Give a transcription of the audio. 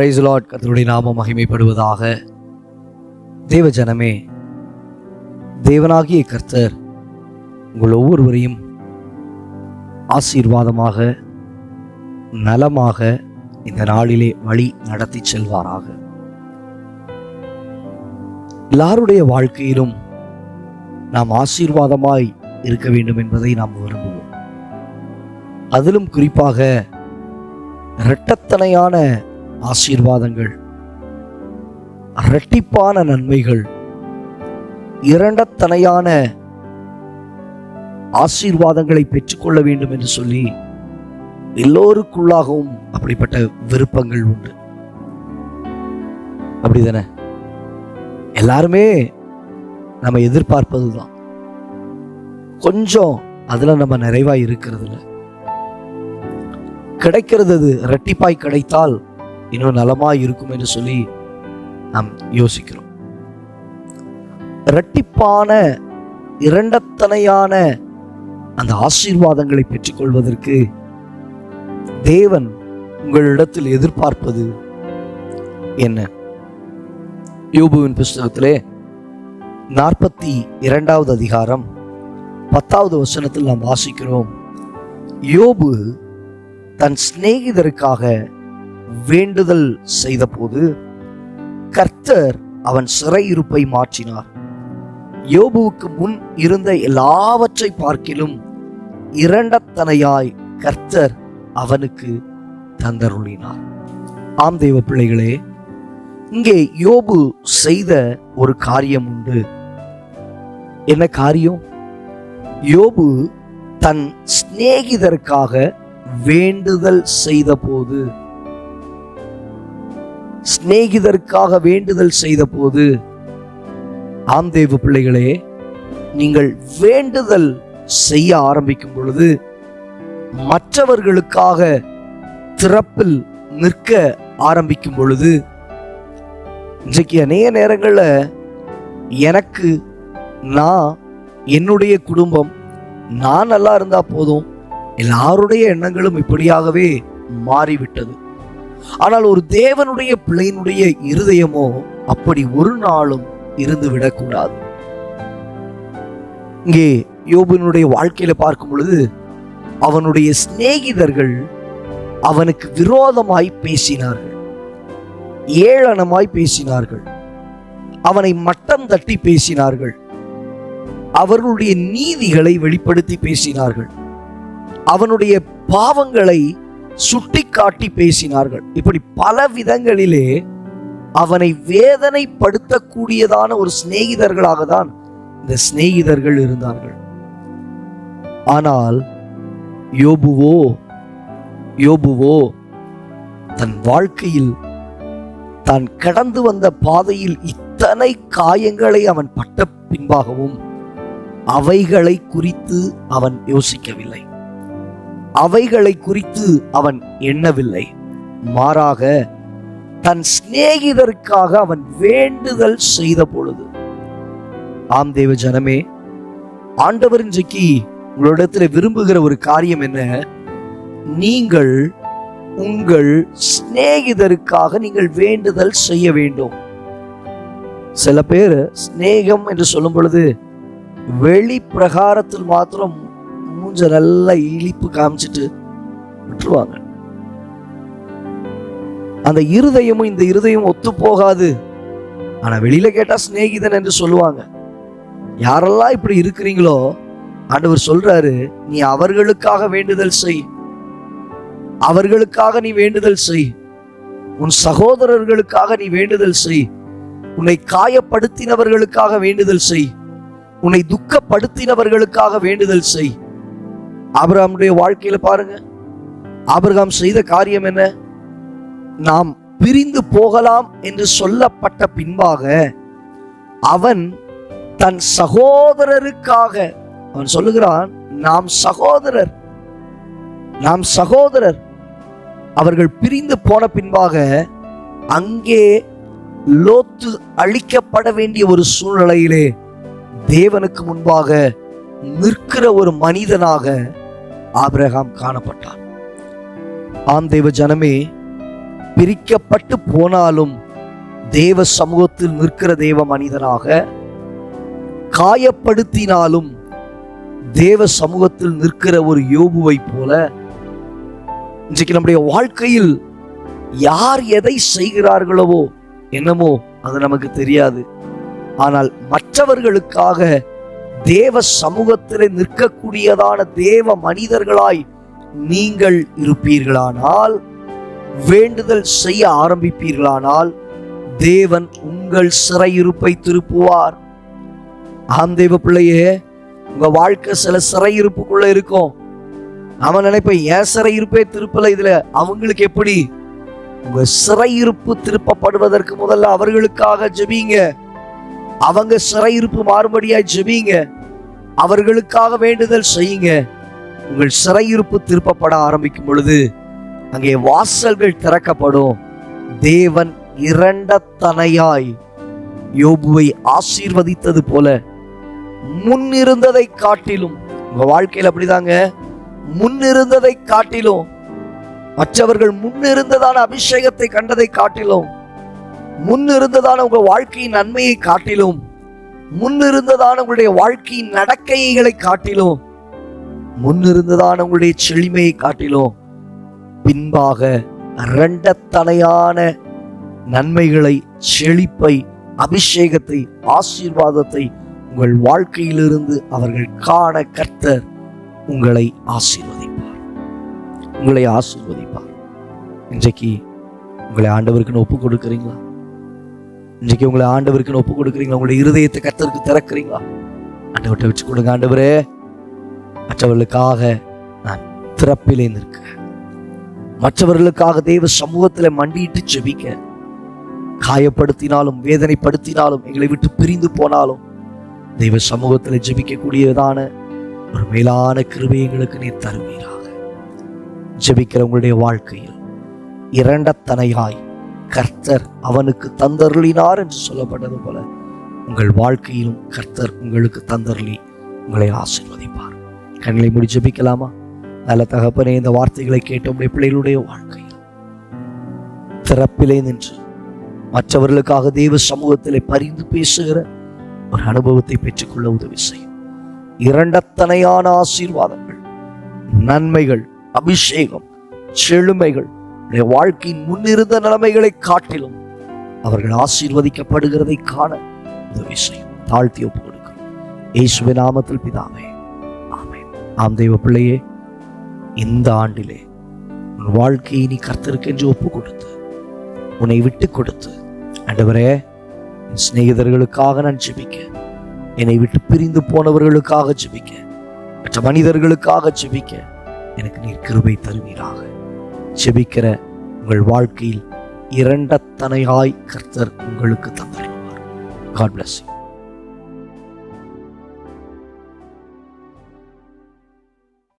Price Lord நாமம் மகிமைப்படுவதாக. தேவ ஜனமே தேவனாகிய கர்த்தர் உங்கள் ஒவ்வொருவரையும் ஆசீர்வாதமாக நலமாக இந்த நாளிலே வழி நடத்தி செல்வாராக. எல்லாருடைய வாழ்க்கையிலும் நாம் ஆசீர்வாதமாய் இருக்க வேண்டும் என்பதை நாம் விரும்புவோம். அதிலும் குறிப்பாக இரட்டத்தனையான ஆசீர்வாதங்கள் இரட்டிப்பான நன்மைகள் இரண்டத்தனையான ஆசீர்வாதங்களை பெற்றுக்கொள்ள வேண்டும் என்று சொல்லி எல்லோருக்குள்ளாகவும் அப்படிப்பட்ட விருப்பங்கள் உண்டு. அப்படிதானே? எல்லாருமே நம்ம எதிர்பார்ப்பது தான் கொஞ்சம் அதுல நம்ம நிறைவா இருக்கிறது இல்லை. கிடைக்கிறது அது ரெட்டிப்பாய் கிடைத்தால் இன்னும் நலமாக இருக்கும் என்று சொல்லி நாம் யோசிக்கிறோம். இரட்டிப்பான இரண்டத்தனையான அந்த ஆசீர்வாதங்களை பெற்றுக்கொள்வதற்கு தேவன் உங்களிடத்தில் எதிர்பார்ப்பது என்ன? யோபுவின் புஸ்தகத்திலே நாற்பத்தி இரண்டாவது அதிகாரம் பத்தாவது வசனத்தில் நாம் வாசிக்கிறோம். யோபு தன் சிநேகிதருக்காக வேண்டுதல் செய்தபோது கர்த்தர் அவன் சிறையிருப்பை மாற்றினார். யோபுவுக்கு முன் இருந்த எல்லாவற்றை பார்க்கிலும் இரண்டத்தனையாய் கர்த்தர் அவனுக்கு தந்தருளினார். ஆம் தெய்வ பிள்ளைகளே இங்கே யோபு செய்த ஒரு காரியம் உண்டு. என்ன காரியம்? யோபு தன் சிநேகிதருக்காக வேண்டுதல் செய்த போது சிநேகிதருக்காக வேண்டுதல் செய்த போது ஆம் தேவ பிள்ளைகளே நீங்கள் வேண்டுதல் செய்ய ஆரம்பிக்கும் பொழுது மற்றவர்களுக்காக திறப்பில் நிற்க ஆரம்பிக்கும் பொழுது இன்றைக்கு அநேக நேரங்களில் எனக்கு நான் என்னுடைய குடும்பம் நான் நல்லா இருந்தால் போதும் எல்லாருடைய எண்ணங்களும் இப்படியாகவே மாறிவிட்டது. ஆனால் ஒரு தேவனுடைய பிள்ளையினுடைய இருதயமோ அப்படி ஒரு நாளும் இருந்து விடக்கூடாது. இங்கே யோபினுடைய வாழ்க்கையில பார்க்கும் பொழுது அவனுடைய சிநேகிதர்கள் அவனுக்கு விரோதமாய் பேசினார்கள். ஏளனமாய் பேசினார்கள். அவனை மட்டம் தட்டி பேசினார்கள். அவர்களுடைய நீதிகளை வெளிப்படுத்தி பேசினார்கள். அவனுடைய பாவங்களை சுட்டிக்காட்டி பேசினார்கள். இப்படி பல விதங்களிலே அவனை வேதனைப்படுத்தக்கூடியதான ஒரு சிநேகிதர்களாக தான் இந்த சிநேகிதர்கள் இருந்தார்கள். ஆனால் யோபுவோ யோபுவோ தன் வாழ்க்கையில் தான் கடந்து வந்த பாதையில் இத்தனை காயங்களை அவன் பட்ட பின்பாகவும் அவைகளை குறித்து அவன் யோசிக்கவில்லை. அவைகளை குறித்து அவன் எண்ணவில்லை. மாறாக தன் சிநேகிதருக்காக அவன் வேண்டுதல் செய்த பொழுது ஆம் தேவ ஜனமே ஆண்டவர் இன்றைக்கு உங்களிடத்துல விரும்புகிற ஒரு காரியம் என்ன? நீங்கள் உங்கள் சிநேகிதருக்காக நீங்கள் வேண்டுதல் செய்ய வேண்டும். சில பேர் சிநேகம் என்று சொல்லும் பொழுது வெளி பிரகாரத்தில் மாத்திரம் மூஞ்ச நல்லா இழிப்பு காமிச்சிட்டு விட்டுருவாங்க. அந்த இருதயமும் இந்த இருதயம் ஒத்து போகாது. ஆனா வெளியில கேட்டா சிநேகிதன் என்று சொல்லுவாங்க. யாரெல்லாம் இப்படி இருக்கிறீங்களோ ஆண்டவர் சொல்றாரு நீ அவர்களுக்காக வேண்டுதல் செய். அவர்களுக்காக நீ வேண்டுதல் செய். உன் சகோதரர்களுக்காக நீ வேண்டுதல் செய். உன்னை காயப்படுத்தினவர்களுக்காக வேண்டுதல் செய். உன்னை துக்கப்படுத்தினவர்களுக்காக வேண்டுதல் செய். ஆபிரகாமுடைய வாழ்க்கையில பாருங்க. ஆபிரகாம் செய்த காரியம் என்ன? நாம் பிரிந்து போகலாம் என்று சொல்லப்பட்ட பின்பாக அவன் தன் சகோதரருக்காக அவன் சொல்லுகிறான் நாம் சகோதரர் நாம் சகோதரர். அவர்கள் பிரிந்து போன பின்பாக அங்கே லோத்து அழிக்கப்பட வேண்டிய ஒரு சூழ்நிலையிலே தேவனுக்கு முன்பாக நிற்கிற ஒரு மனிதனாக ஆபிரகாம் காணப்பட்டான். ஆம் தெய்வ ஜனமே பிரிக்கப்பட்டு போனாலும் தேவ சமூகத்தில் நிற்கிற தேவ மனிதனாக காயப்படுத்தினாலும் தேவ சமூகத்தில் நிற்கிற ஒரு யோபுவை போல இன்றைக்கு நம்முடைய வாழ்க்கையில் யார் எதை செய்கிறார்களோ என்னமோ அது நமக்கு தெரியாது. ஆனால் மற்றவர்களுக்காக தேவ சமூகத்திலே நிற்கக்கூடியதான தேவ மனிதர்களாய் நீங்கள் இருப்பீர்களானால் வேண்டுதல் செய்ய ஆரம்பிப்பீர்களானால் தேவன் உங்கள் சிறையிருப்பை திருப்புவார். ஆம் தேவ பிள்ளையே உங்க வாழ்க்கை சில சிறையிருப்புக்குள்ள இருக்கும். அவன் நினைப்பேன் ஏன் சிறையிருப்பே திருப்பல இதுல அவங்களுக்கு எப்படி? உங்க சிறையிருப்பு திருப்பப்படுவதற்கு முதல்ல அவர்களுக்காக ஜெபிங்க. அவங்க சிறையிருப்பு மாறுபடியாய் ஜெபிங்க. அவர்களுக்காக வேண்டுதல் செய்யுங்க. உங்கள் சிறையிருப்பு திருப்பப்பட ஆரம்பிக்கும் பொழுது அங்கே வாசல்கள் திறக்கப்படும். தேவன் இரண்டத்தனையாய் யோபுவை ஆசீர்வதித்தது போல முன்னிருந்ததை காட்டிலும் உங்க வாழ்க்கையில் அப்படிதாங்க. முன்னிருந்ததை காட்டிலும் மற்றவர்கள் முன்னிருந்ததான அபிஷேகத்தை கண்டதை காட்டிலும் முன்னிருந்ததான உங்கள் வாழ்க்கையின் நன்மையை காட்டிலும் முன்னிருந்ததான உங்களுடைய வாழ்க்கையின் நடக்கைகளை காட்டிலும் முன்னிருந்ததான உங்களுடைய செழுமையை காட்டிலும் பின்பாக இரண்டத்தலையான நன்மைகளை செழிப்பை அபிஷேகத்தை ஆசீர்வாதத்தை உங்கள் வாழ்க்கையிலிருந்து அவர்கள் காண கர்த்தர் உங்களை ஆசீர்வதிப்பார். உங்களை ஆசீர்வதிப்பார். இன்றைக்கு உங்களை ஆண்டவருக்குன்னு ஒப்பு கொடுக்குறீங்களா? இன்றைக்கு உங்களை ஆண்டவருக்குன்னு ஒப்பு கொடுக்குறீங்களா உங்களுடைய இருதயத்தை கத்தருக்கு திறக்கிறீங்களா? ஆண்டவர்கிட்ட வச்சு கொடுங்க ஆண்டவரே. மற்றவர்களுக்காக நான் திறப்பிலே நிற்கிறேன். மற்றவர்களுக்காக தெய்வ சமூகத்தில் மண்டியிட்டு ஜெபிக்க காயப்படுத்தினாலும் வேதனைப்படுத்தினாலும் எங்களை விட்டு பிரிந்து போனாலும் தெய்வ சமூகத்தில் ஜெபிக்கக்கூடியதான ஒரு மேலான கிருபை எங்களுக்கு நீர் தருவீராக. ஜெபிக்கிற உங்களுடைய வாழ்க்கையில் இரண்டத்தனையாய் கர்த்தர் அவனுக்கு தந்தருளினார் என்று சொல்லப்பட்டது போல உங்கள் வாழ்க்கையிலும் கர்த்தர் உங்களுக்கு தந்தருளி உங்களை ஆசீர்வதிப்பார். கண்களை மூடி ஜெபிக்கலாமா? நல்ல தகப்பனே இந்த வார்த்தைகளை கேட்ட உடைய பிள்ளைகளுடைய வாழ்க்கையில் திறப்பிலே நின்று மற்றவர்களுக்காக தெய்வ சமூகத்திலே பரிந்து பேசுகிற ஒரு அனுபவத்தை பெற்றுக்கொள்ள உதவி செய்யும். இரண்டத்தனையான ஆசீர்வாதங்கள் நன்மைகள் அபிஷேகம் செழுமைகள் உடைய வாழ்க்கையின் முன்னிருந்த நிலைமைகளை காட்டிலும் அவர்கள் ஆசீர்வதிக்கப்படுகிறதை காண உதவி செய்யும் தாழ்த்தி ஒப்பு கொடுக்கிறோம். இயேசுவின் நாமத்தில் பிதாவே ஆமே ஆம் தெய்வ பிள்ளையே இந்த ஆண்டிலே உன் வாழ்க்கையை நீ கர்த்தருக்கென்று ஒப்பு கொடுத்து உன்னை விட்டு கொடுத்து ஆண்டவரே என் சிநேகிதர்களுக்காக நான் ஜெபிக்க என்னை விட்டு பிரிந்து போனவர்களுக்காக ஜெபிக்க மற்ற மனிதர்களுக்காக ஜெபிக்க எனக்கு நீர் கிருபை தருவீராக. ஜெபிக்கிற உங்கள் வாழ்க்கையில் இரண்டத்தனையாய் கர்த்தர் உங்களுக்கு தந்தருவார் காட் பிளஸ் யூ